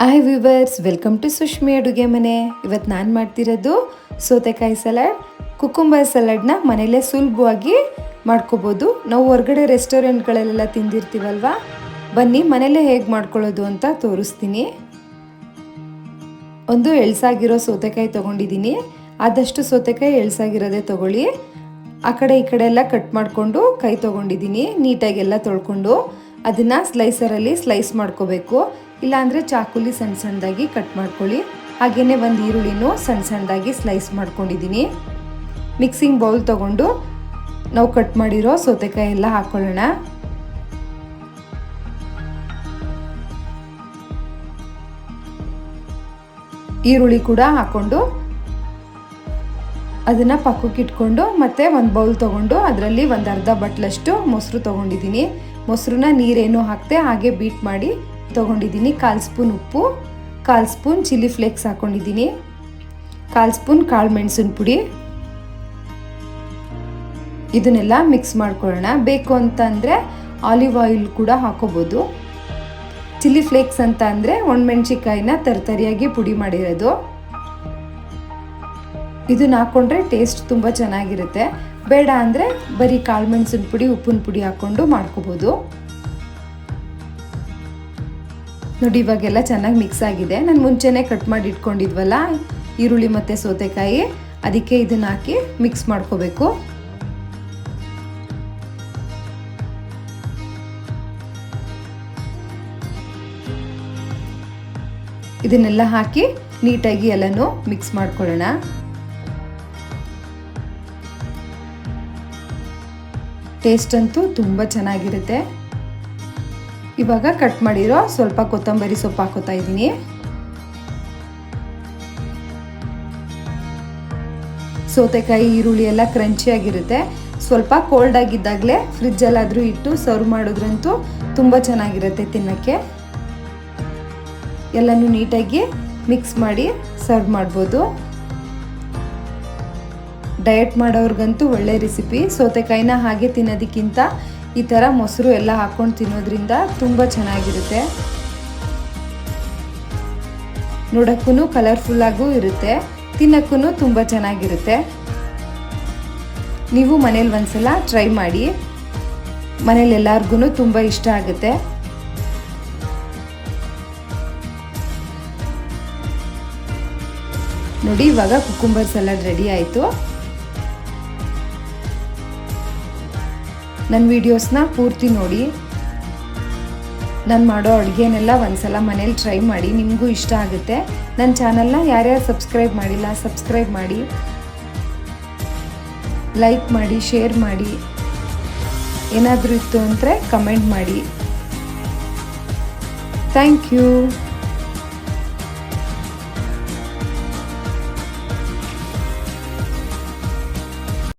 Hi viewers welcome to Sushmi ಅಡುಗೆ ಮನೆ ಇವತ್ತು ನಾನು ಮಾಡ್ತಿರೋದು ಸೌತೆಕಾಯಿ ಸಲಾಡ್ ಕುಕುಂಬರ್ ಸಲಾಡ್ನ ಮನೆಯಲ್ಲೇ ಸುಲಭವಾಗಿ ಮಾಡ್ಕೋಬೋದು ನಾವು ಹೊರಗಡೆ ರೆಸ್ಟೋರೆಂಟ್ಗಳಲ್ಲೆಲ್ಲ ತಿಂದಿರ್ತೀವಲ್ವ ಬನ್ನಿ ಮನೆಯಲ್ಲೇ ಹೇಗೆ ಮಾಡ್ಕೊಳ್ಳೋದು ಅಂತ ತೋರಿಸ್ತೀನಿ ಒಂದು ಎಳ್ಸಾಗಿರೋ ಸೌತೆಕಾಯಿ ತೊಗೊಂಡಿದ್ದೀನಿ ಆದಷ್ಟು ಸೌತೆಕಾಯಿ ಎಳ್ಸಾಗಿರೋದೇ ತೊಗೊಳ್ಳಿ ಆ ಕಡೆ ಈ ಕಡೆ ಎಲ್ಲ ಕಟ್ ಮಾಡಿಕೊಂಡು ಕೈ ತೊಗೊಂಡಿದ್ದೀನಿ ನೀಟಾಗೆಲ್ಲ ತೊಳ್ಕೊಂಡು ಅದನ್ನು ಸ್ಲೈಸರಲ್ಲಿ ಸ್ಲೈಸ್ ಮಾಡ್ಕೋಬೇಕು ಇಲ್ಲಾಂದರೆ ಚಾಕುಲಿ ಸಣ್ಣ ಸಣ್ಣದಾಗಿ ಕಟ್ ಮಾಡ್ಕೊಳ್ಳಿ. ಹಾಗೆಯೇ ಒಂದು ಈರುಳ್ಳಿನೂ ಸಣ್ಣ ಸಣ್ಣದಾಗಿ ಸ್ಲೈಸ್ ಮಾಡ್ಕೊಂಡಿದ್ದೀನಿ. ಮಿಕ್ಸಿಂಗ್ ಬೌಲ್ ತಗೊಂಡು ನಾವು ಕಟ್ ಮಾಡಿರೋ ಸೌತೆಕಾಯಿ ಎಲ್ಲ ಹಾಕ್ಕೊಳ್ಳೋಣ ಈರುಳ್ಳಿ ಕೂಡ ಹಾಕ್ಕೊಂಡು ಅದನ್ನು ಪಕ್ಕಕ್ಕೆ ಇಟ್ಕೊಂಡು ಮತ್ತೆ ಒಂದು ಬೌಲ್ ತೊಗೊಂಡು ಅದರಲ್ಲಿ ಒಂದು ಅರ್ಧ ಬಟ್ಲಷ್ಟು ಮೊಸರು ತೊಗೊಂಡಿದ್ದೀನಿ. ಮೊಸರನ್ನ ನೀರೇನು ಹಾಕ್ತೆ ಹಾಗೆ ಬೀಟ್ ಮಾಡಿ ತೊಗೊಂಡಿದ್ದೀನಿ ಕಾಲು ಸ್ಪೂನ್ ಉಪ್ಪು, ಕಾಲು ಸ್ಪೂನ್ ಚಿಲ್ಲಿ ಫ್ಲೇಕ್ಸ್ ಹಾಕ್ಕೊಂಡಿದ್ದೀನಿ ಕಾಲು ಸ್ಪೂನ್ ಕಾಳು ಮೆಣಸಿನ ಪುಡಿ. ಇದನ್ನೆಲ್ಲ ಮಿಕ್ಸ್ ಮಾಡ್ಕೊಳ್ಳೋಣ. ಬೇಕು ಅಂತ ಅಂದರೆ ಆಲಿವ್ ಆಯಿಲ್ ಕೂಡ ಹಾಕೋಬೋದು. ಚಿಲ್ಲಿ ಫ್ಲೇಕ್ಸ್ ಅಂತ ಅಂದರೆ ಒಣಮೆಣ್ಸಿಕಾಯಿನ ತರ್ತರಿಯಾಗಿ ಪುಡಿ ಮಾಡಿರೋದು. ಇದನ್ನ ಹಾಕ್ಕೊಂಡ್ರೆ ಟೇಸ್ಟ್ ತುಂಬ ಚೆನ್ನಾಗಿರುತ್ತೆ. ಬೇಡ ಅಂದರೆ ಬರೀ ಕಾಳು ಮೆಣಸಿನ ಪುಡಿ, ಉಪ್ಪಿನ ಪುಡಿ ಹಾಕ್ಕೊಂಡು ಮಾಡ್ಕೋಬೋದು. ನೋಡಿ, ಇವಾಗೆಲ್ಲ ಚೆನ್ನಾಗಿ ಮಿಕ್ಸ್ ಆಗಿದೆ. ನಾನು ಮುಂಚೆನೇ ಕಟ್ ಮಾಡಿ ಇಟ್ಕೊಂಡಿದ್ವಲ್ಲ, ಈರುಳ್ಳಿ ಮತ್ತು ಸೌತೆಕಾಯಿ, ಅದಕ್ಕೆ ಇದನ್ನು ಹಾಕಿ ಮಿಕ್ಸ್ ಮಾಡ್ಕೋಬೇಕು. ಇದನ್ನೆಲ್ಲ ಹಾಕಿ ನೀಟಾಗಿ ಎಲ್ಲನೂ ಮಿಕ್ಸ್ ಮಾಡ್ಕೊಳ್ಳೋಣ. ಟೇಸ್ಟ್ ಅಂತೂ ತುಂಬ ಚೆನ್ನಾಗಿರುತ್ತೆ. ಇವಾಗ ಕಟ್ ಮಾಡಿರೋ ಸ್ವಲ್ಪ ಕೊತ್ತಂಬರಿ ಸೊಪ್ಪು ಹಾಕೋತಾ ಇದ್ದೀನಿ. ಸೌತೆಕಾಯಿ, ಈರುಳ್ಳಿ ಎಲ್ಲ ಕ್ರಂಚಿಯಾಗಿರುತ್ತೆ ಸ್ವಲ್ಪ ಕೋಲ್ಡ್ ಆಗಿದ್ದಾಗಲೇ ಫ್ರಿಜ್ಜಲ್ಲಾದರೂ ಇಟ್ಟು ಸರ್ವ್ ಮಾಡಿದ್ರಂತೂ ತುಂಬ ಚೆನ್ನಾಗಿರುತ್ತೆ ತಿನ್ನೋಕ್ಕೆ. ಎಲ್ಲನೂ ನೀಟಾಗಿ ಮಿಕ್ಸ್ ಮಾಡಿ ಸರ್ವ್ ಮಾಡ್ಬೋದು. ಡಯಟ್ ಮಾಡೋರ್ಗಂತೂ ಒಳ್ಳೆ ರೆಸಿಪಿ ಸೌತೆಕಾಯಿನ ಹಾಗೆ ತಿನ್ನೋದಕ್ಕಿಂತ ಈ ಥರ ಮೊಸರು ಎಲ್ಲ ಹಾಕ್ಕೊಂಡು ತಿನ್ನೋದ್ರಿಂದ ತುಂಬ ಚೆನ್ನಾಗಿರುತ್ತೆ. ನೋಡೋಕ್ಕೂ ಕಲರ್ಫುಲ್ಲಾಗೂ ಇರುತ್ತೆ ತಿನ್ನೋಕ್ಕೂ ತುಂಬ ಚೆನ್ನಾಗಿರುತ್ತೆ. ನೀವು ಮನೇಲಿ ಒಂದ್ಸಲ ಟ್ರೈ ಮಾಡಿ, ಮನೇಲಿ ಎಲ್ಲರಿಗೂ ತುಂಬ ಇಷ್ಟ ಆಗುತ್ತೆ. ನೋಡಿ, ಇವಾಗ ಕುಕ್ಕುಂಬರ್ ಸಲಾಡ್ ರೆಡಿ ಆಯಿತು. ನನ್ನ ವೀಡಿಯೋಸ್ನ ಪೂರ್ತಿ ನೋಡಿ. ನಾನು ಮಾಡೋ ಅಡುಗೆನೆಲ್ಲ ಒಂದ್ಸಲ ಮನೇಲಿ ಟ್ರೈ ಮಾಡಿ, ನಿಮಗೂ ಇಷ್ಟ ಆಗುತ್ತೆ. ನನ್ನ ಚಾನಲ್ನ ಯಾರ್ಯಾರು ಸಬ್ಸ್ಕ್ರೈಬ್ ಮಾಡಿಲ್ಲ ಸಬ್ಸ್ಕ್ರೈಬ್ ಮಾಡಿ. ಲೈಕ್ ಮಾಡಿ ಶೇರ್ ಮಾಡಿ. ಏನಾದರೂ ಇತ್ತು ಅಂದರೆ ಕಮೆಂಟ್ ಮಾಡಿ. Thank you